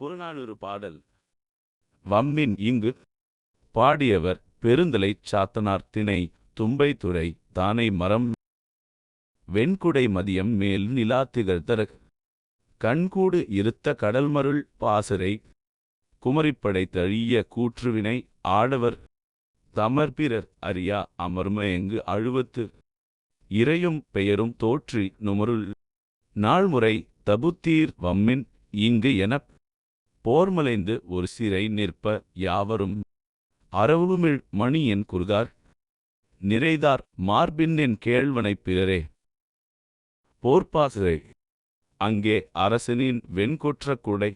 புறநானூறு பாடல். வம்மின் இங்கு பாடியவர் பெருந்தலை சாத்தனார் திணை தும்பைத்துறை தானை மரம். வெண்குடை மதியம் மேல் நிலா திகழ்தர கண்கூடு இருத்த கடல்மருள் பாசறை. குமரிப்படை தழிய கூற்றுவினை ஆடவர். தமர்பிறர் அறியா அமர்மயங்கு அழுவத்து. இறையும் பெயரும் தோற்றி நுமருள். நாள்முறை தபுத்தீர் வம்மின் இங்கு எனப் போர்மலைந்து ஒரு சிறை நிற்ப யாவரும். அறவுமிழ் மணியன் குறுகார் நிறைதார் மார்பின்னின் கேழ்வனைப் பிறரே. போர்ப்பாசறை அங்கே அரசனின் வெண்குற்ற குடை.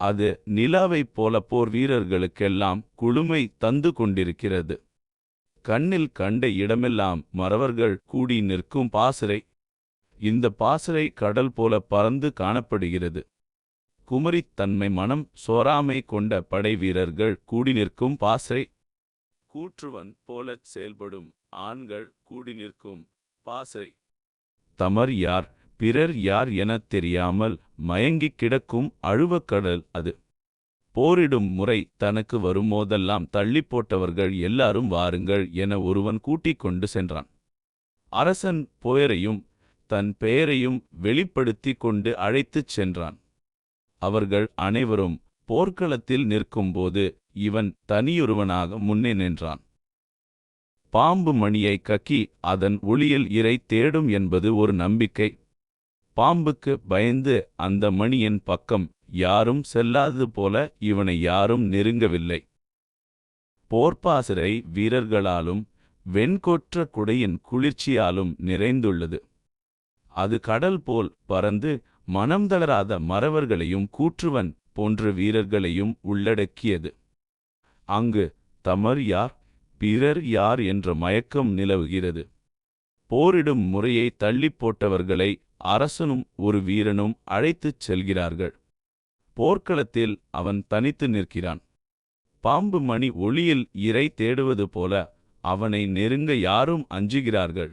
அது நிலாவைப் போல போர் வீரர்களுக்கெல்லாம் குளுமை தந்து கொண்டிருக்கிறது. கண்ணில் கண்ட இடமெல்லாம் மறவர்கள் கூடி நிற்கும் பாசறை இந்த பாசறை கடல் போல பறந்து காணப்படுகிறது. குமரித் தன்மை மனம் சோராமை கொண்ட படை வீரர்கள் கூடி நிற்கும் பாசறை கூற்றுவன் போலச் செயல்படும் ஆண்கள் கூடி நிற்கும் பாசறை தமர் யார் பிறர் யார் எனத் தெரியாமல் மயங்கிக் கிடக்கும் அழுவக்கடல் அது. போரிடும் முறை தனக்கு வரும்போதெல்லாம் தள்ளிப் போட்டவர்கள் எல்லாரும் வாருங்கள் என ஒருவன் கூட்டிக் கொண்டு சென்றான். அரசன் போயரையும் தன் பெயரையும் வெளிப்படுத்திக் கொண்டு அழைத்துச் சென்றான். அவர்கள் அனைவரும் போர்க்களத்தில் நிற்கும்போது இவன் தனியொருவனாக முன்னே நின்றான். பாம்பு மணியை கக்கி அதன் ஒளியில் இரை தேடும் என்பது ஒரு நம்பிக்கை. பாம்புக்கு பயந்து அந்த மணியின் பக்கம் யாரும் செல்லாதது போல இவனை யாரும் நெருங்கவில்லை. போர்ப்பாசரை வீரர்களாலும் வெண்கொற்ற குடையின் குளிர்ச்சியாலும் நிறைந்துள்ளது. அது கடல் போல் பறந்து மனம் தளராத மறவர்களையும் கூற்றுவன் போன்ற வீரர்களையும் உள்ளடக்கியது. அங்கு தமர் யார் பிறர் யார் என்ற மயக்கம் நிலவுகிறது. போரிடும் முறையை தள்ளிப் போட்டவர்களை அரசனும் ஒரு வீரனும் அழைத்துச் செல்கிறார்கள். போர்க்களத்தில் அவன் தனித்து நிற்கிறான். பாம்பு மணி ஒளியில் இரை தேடுவது போல அவனை நெருங்க யாரும் அஞ்சுகிறார்கள்.